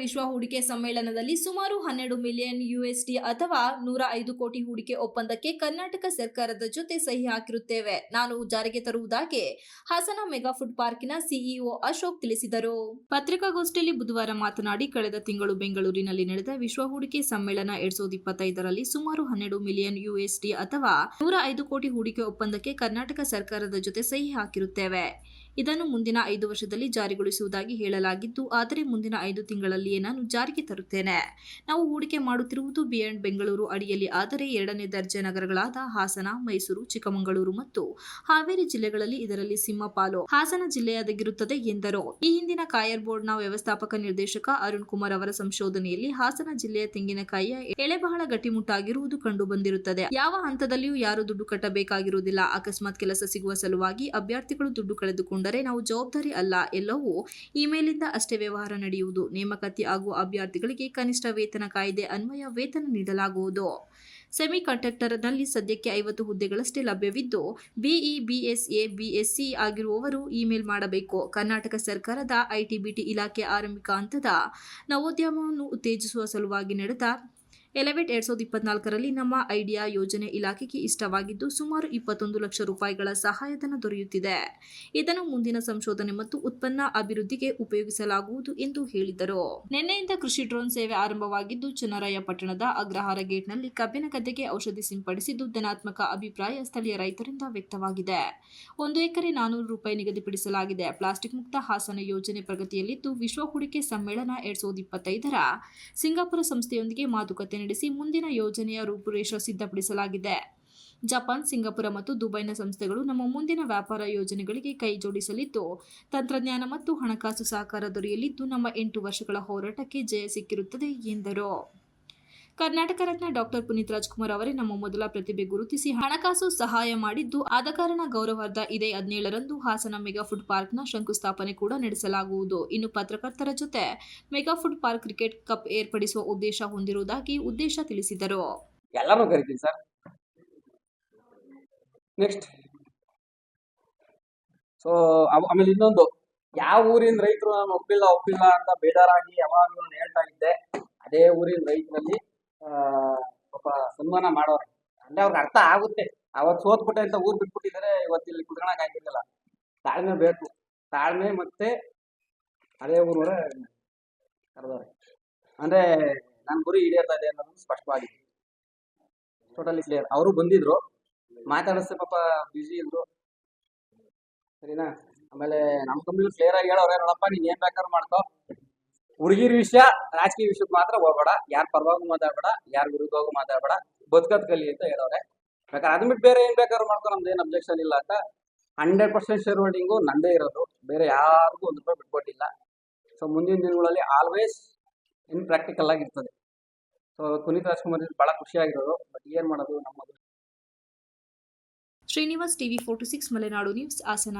ವಿಶ್ವ ಹೂಡಿಕೆ ಸಮ್ಮೇಳನದಲ್ಲಿ ಸುಮಾರು ಹನ್ನೆರಡು ಮಿಲಿಯನ್ ಯುಎಸ್ಡಿ ಅಥವಾ ನೂರ ಐದು ಕೋಟಿ ಹೂಡಿಕೆ ಒಪ್ಪಂದಕ್ಕೆ ಕರ್ನಾಟಕ ಸರ್ಕಾರದ ಜೊತೆ ಸಹಿ ಹಾಕಿರುತ್ತೇವೆ. ನಾನು ಜಾರಿಗೆ ತರುವುದಾಗಿ ಹಾಸನ ಮೆಗಾ ಫುಡ್ ಪಾರ್ಕಿನ ಸಿಇಒ ಅಶೋಕ್ ತಿಳಿಸಿದರು. ಪತ್ರಿಕಾಗೋಷ್ಠಿಯಲ್ಲಿ ಬುಧವಾರ ಮಾತನಾಡಿ, ಕಳೆದ ತಿಂಗಳು ಬೆಂಗಳೂರಿನಲ್ಲಿ ನಡೆದ ವಿಶ್ವ ಹೂಡಿಕೆ ಸಮ್ಮೇಳನ ಎರಡ್ ಸಾವಿರದ ಇಪ್ಪತ್ತೈದರಲ್ಲಿ ಸುಮಾರು ಹನ್ನೆರಡು ಮಿಲಿಯನ್ ಯುಎಸ್ಡಿ ಅಥವಾ ನೂರ ಐದು ಕೋಟಿ ಹೂಡಿಕೆ ಒಪ್ಪಂದಕ್ಕೆ ಕರ್ನಾಟಕ ಸರ್ಕಾರದ ಜೊತೆ ಸಹಿ ಹಾಕಿರುತ್ತೇವೆ. ಇದನ್ನು ಮುಂದಿನ ಐದು ವರ್ಷದಲ್ಲಿ ಜಾರಿಗೊಳಿಸುವುದಾಗಿ ಹೇಳಲಾಗಿದ್ದು, ಆದರೆ ಮುಂದಿನ ಐದು ತಿಂಗಳಲ್ಲಿಯೇ ನಾನು ಜಾರಿಗೆ ತರುತ್ತೇನೆ. ನಾವು ಹೂಡಿಕೆ ಮಾಡುತ್ತಿರುವುದು ಬಿಯಾಂಡ್ ಬೆಂಗಳೂರು ಅಡಿಯಲ್ಲಿ, ಆದರೆ ಎರಡನೇ ದರ್ಜೆ ನಗರಗಳಾದ ಹಾಸನ, ಮೈಸೂರು, ಚಿಕ್ಕಮಗಳೂರು ಮತ್ತು ಹಾವೇರಿ ಜಿಲ್ಲೆಗಳಲ್ಲಿ ಇದರಲ್ಲಿ ಸಿಂಹಪಾಲು ಹಾಸನ ಜಿಲ್ಲೆಯಾದಗಿರುತ್ತದೆ ಎಂದರು. ಈ ಹಿಂದಿನ ಕಾಯರ್ ಬೋರ್ಡ್ನ ವ್ಯವಸ್ಥಾಪಕ ನಿರ್ದೇಶಕ ಅರುಣ್ ಕುಮಾರ್ ಅವರ ಸಂಶೋಧನೆಯಲ್ಲಿ ಹಾಸನ ಜಿಲ್ಲೆಯ ತೆಂಗಿನಕಾಯಿಯ ಎಳೆ ಬಹಳ ಗಟ್ಟಿಮುಟ್ಟಾಗಿರುವುದು ಕಂಡು ಬಂದಿರುತ್ತದೆ. ಯಾವ ಹಂತದಲ್ಲಿಯೂ ಯಾರು ದುಡ್ಡು ಕಟ್ಟಬೇಕಾಗಿರುವುದಿಲ್ಲ. ಅಕಸ್ಮಾತ್ ಕೆಲಸ ಸಿಗುವ ಸಲುವಾಗಿ ಅಭ್ಯರ್ಥಿಗಳು ದುಡ್ಡು ಕಳೆದುಕೊಂಡರೆ ನಾವು ಜವಾಬ್ದಾರಿ ಅಲ್ಲ ಎಲ್ಲವೂ ಇಮೇಲಿಂದ ಅಷ್ಟೇ ವ್ಯವಹಾರ ನಡೆಯುವುದು. ನೇಮಕಾತಿ ಆಗುವ ಅಭ್ಯರ್ಥಿಗಳಿಗೆ ಕನಿಷ್ಠ ವೇತನ ಕಾಯ್ದೆ, ಅನ್ವಯ, ವೇತನ ನೀಡಲಾಗುವುದು. ಸೆಮಿ ನಲ್ಲಿ ಸದ್ಯಕ್ಕೆ ಐವತ್ತು ಹುದ್ದೆಗಳಷ್ಟೇ ಲಭ್ಯವಿದ್ದು, ಬಿಇ, ಬಿಎಸ್ಎ, ಬಿಎಸ್ಸಿ ಆಗಿರುವವರು ಇಮೇಲ್ ಮಾಡಬೇಕು. ಕರ್ನಾಟಕ ಸರ್ಕಾರದ ಐಟಿ, ಬಿಟಿ ಇಲಾಖೆ ಆರಂಭಿಕ ಹಂತದ ನವೋದ್ಯಮವನ್ನು ಉತ್ತೇಜಿಸುವ ಸಲುವಾಗಿ ನಡೆದ ಎಲೆವೆಟ್ ಎರಡ್ ಸಾವಿರದ ಇಪ್ಪತ್ನಾಲ್ಕರಲ್ಲಿ ನಮ್ಮ ಐಡಿಯಾ ಯೋಜನೆ ಇಲಾಖೆಗೆ ಇಷ್ಟವಾಗಿದ್ದು ಸುಮಾರು ಇಪ್ಪತ್ತೊಂದು ಲಕ್ಷ ರೂಪಾಯಿಗಳ ಸಹಾಯಧನ ದೊರೆಯುತ್ತಿದೆ. ಇದನ್ನು ಮುಂದಿನ ಸಂಶೋಧನೆ ಮತ್ತು ಉತ್ಪನ್ನ ಅಭಿವೃದ್ಧಿಗೆ ಉಪಯೋಗಿಸಲಾಗುವುದು ಎಂದು ಹೇಳಿದರು. ನಿನ್ನೆಯಿಂದ ಕೃಷಿ ಡ್ರೋನ್ ಸೇವೆ ಆರಂಭವಾಗಿದ್ದು ಚನ್ನರಾಯಪಟ್ಟಣದ ಅಗ್ರಹಾರ ಗೇಟ್ನಲ್ಲಿ ಕಬ್ಬಿನ ಗದ್ದೆಗೆ ಔಷಧಿ ಸಿಂಪಡಿಸಿದ್ದು ಧನಾತ್ಮಕ ಅಭಿಪ್ರಾಯ ಸ್ಥಳೀಯ ರೈತರಿಂದ ವ್ಯಕ್ತವಾಗಿದೆ. ಒಂದು ಎಕರೆ ನಾನೂರು ರೂಪಾಯಿ ನಿಗದಿಪಡಿಸಲಾಗಿದೆ. ಪ್ಲಾಸ್ಟಿಕ್ ಮುಕ್ತ ಹಾಸನ ಯೋಜನೆ ಪ್ರಗತಿಯಲ್ಲಿದ್ದು ವಿಶ್ವ ಹೂಡಿಕೆ ಸಮ್ಮೇಳನ ಎರಡ್ ಸಾವಿರದ ಇಪ್ಪತ್ತೈದರ ಸಿಂಗಾಪುರ ಸಂಸ್ಥೆಯೊಂದಿಗೆ ಮಾತುಕತೆ ನಡೆಸಿ ಮುಂದಿನ ಯೋಜನೆಯ ರೂಪುರೇಷ ಸಿದ್ಧಪಡಿಸಲಾಗಿದೆ. ಜಪಾನ್, ಸಿಂಗಾಪುರ ಮತ್ತು ದುಬೈನ ಸಂಸ್ಥೆಗಳು ನಮ್ಮ ಮುಂದಿನ ವ್ಯಾಪಾರ ಯೋಜನೆಗಳಿಗೆ ಕೈ ಜೋಡಿಸಲಿದ್ದು, ತಂತ್ರಜ್ಞಾನ ಮತ್ತು ಹಣಕಾಸು ಸಹಕಾರ ದೊರೆಯಲಿದ್ದು ನಮ್ಮ ಎಂಟು ವರ್ಷಗಳ ಹೋರಾಟಕ್ಕೆ ಜಯ ಸಿಕ್ಕಿರುತ್ತದೆ ಎಂದರು. ಕರ್ನಾಟಕ ರತ್ನ ಡಾಕ್ಟರ್ ಪುನೀತ್ ರಾಜ್ಕುಮಾರ್ ಅವರೇ ನಮ್ಮ ಮೊದಲ ಪ್ರತಿಭೆ ಗುರುತಿಸಿ ಹಣಕಾಸು ಸಹಾಯ ಮಾಡಿದ್ದು ಆದ ಕಾರಣ ಗೌರವಾರ್ಧ ಇದೇ ಹದಿನೇಳರಂದು ಹಾಸನ ಮೆಗಾ ಫುಡ್ ಪಾರ್ಕ್ನ ಶಂಕುಸ್ಥಾಪನೆ ಕೂಡ ನಡೆಸಲಾಗುವುದು. ಇನ್ನು ಪತ್ರಕರ್ತರ ಜೊತೆ mega food park cricket cup ಏರ್ಪಡಿಸುವ ಉದ್ದೇಶ ಹೊಂದಿರುವುದಾಗಿ ಉದ್ದೇಶ ತಿಳಿಸಿದರು. ಇನ್ನೊಂದು. ಯಾವ ಊರಿನ ರೈತರು ನಾನು ಒಪ್ಪಿಲ್ಲ ಒಪ್ಪಿಲ್ಲ ಅಂತ ಬೇಜಾರಾಗಿ ಯಾವಾಗಲೂ ಹೇಳ್ತಾ ಇದ್ದೆ. ಅದೇ ಊರಿನ ರೈತರಲ್ಲಿ ಪಾಪ ಸನ್ಮಾನ ಮಾಡೋರು. ಅಂದ್ರೆ ಅವ್ರಿಗೆ ಅರ್ಥ ಆಗುತ್ತೆ. ಅವತ್ತು ಸೋತ್ಬಿಟ್ಟೆ ಅಂತ ಊರ್ ಬಿಟ್ಬಿಟ್ಟಿದ್ದಾರೆ ಇವತ್ತು ಇಲ್ಲಿ ಕುತ್ಕೊಳಕ್ ಆಗಿರ್ಲಿಲ್ಲ ತಾಳ್ಮೆ ಬೇಕು. ತಾಳ್ಮೆ ಮತ್ತೆ ಅದೇ ಊರವರ ಕರೆದವ್ರೆ. ಅಂದ್ರೆ ನನ್ನ ಗುರಿ ಈಡೇರ್ತಾ ಇದೆ ಅನ್ನೋದು ಸ್ಪಷ್ಟವಾಗಿ ಟೋಟಲಿ ಕ್ಲಿಯರ್ ಅವರು ಬಂದಿದ್ರು. ಮಾತಾಡಿಸ್ತೇ ಪಾಪ ಬ್ಯುಸಿ ಇದ್ರು. ಸರಿನಾ? ಆಮೇಲೆ ನಮ್ಮ ಕಂಪ್ನಿ ಕ್ಲಿಯರ್ ಆಗಿ ಹೇಳೋರೇ ನೋಡಪ್ಪ ನೀನ್ ಏನ್ ಬೇಕಾದ್ರೂ ಮಾಡ್ಕೋ. ಹುಡುಗಿರ ವಿಷಯ ರಾಜಕೀಯ ವಿಷಯಕ್ಕೆ ಮಾತ್ರ ಹೋಗ್ಬೇಡ. ಯಾರ ಪರವಾಗೂ ಮಾತಾಡ್ಬೇಡ, ಯಾರ ವಿರುದ್ಧವಾಗೂ ಮಾತಾಡ್ಬೇಡ, ಬದುಕದ್ ಕಲಿ ಅಂತ ಹೇಳೋರೆ. ಬೇಕಾದ್ರೆ ಅದನ್ನ ಬಿಟ್ಟು ಬೇರೆ ಏನ್ ಬೇಕಾದ್ರು ಮಾಡ್ಕೊಂಡು ನಮ್ದು ಏನ್ ಅಬ್ಜೆಕ್ಷನ್ ಇಲ್ಲ ಅಂತ ಹಂಡ್ರೆಡ್ ಪರ್ಸೆಂಟ್ ಶೇರ್ ಹೋಲ್ಡಿಂಗು ನಂದೇ ಇರೋದು. ಬೇರೆ ಯಾರಿಗೂ ಒಂದು ರೂಪಾಯಿ ಬಿಟ್ಕೊಟ್ಟಿಲ್ಲ. ಸೊ ಮುಂದಿನ ದಿನಗಳಲ್ಲಿ ಆಲ್ವೇಸ್ ಇನ್ ಪ್ರಾಕ್ಟಿಕಲ್ ಆಗಿರ್ತದೆ ಸೊ ಪುನೀತ್ ರಾಜ್ಕುಮಾರ್ ಬಹಳ ಖುಷಿಯಾಗಿರೋದು ಬಟ್ ಏನ್ ಮಾಡೋದು ನಮ್ಮದು Srinivas TV forty six Malenadu news, Hassan.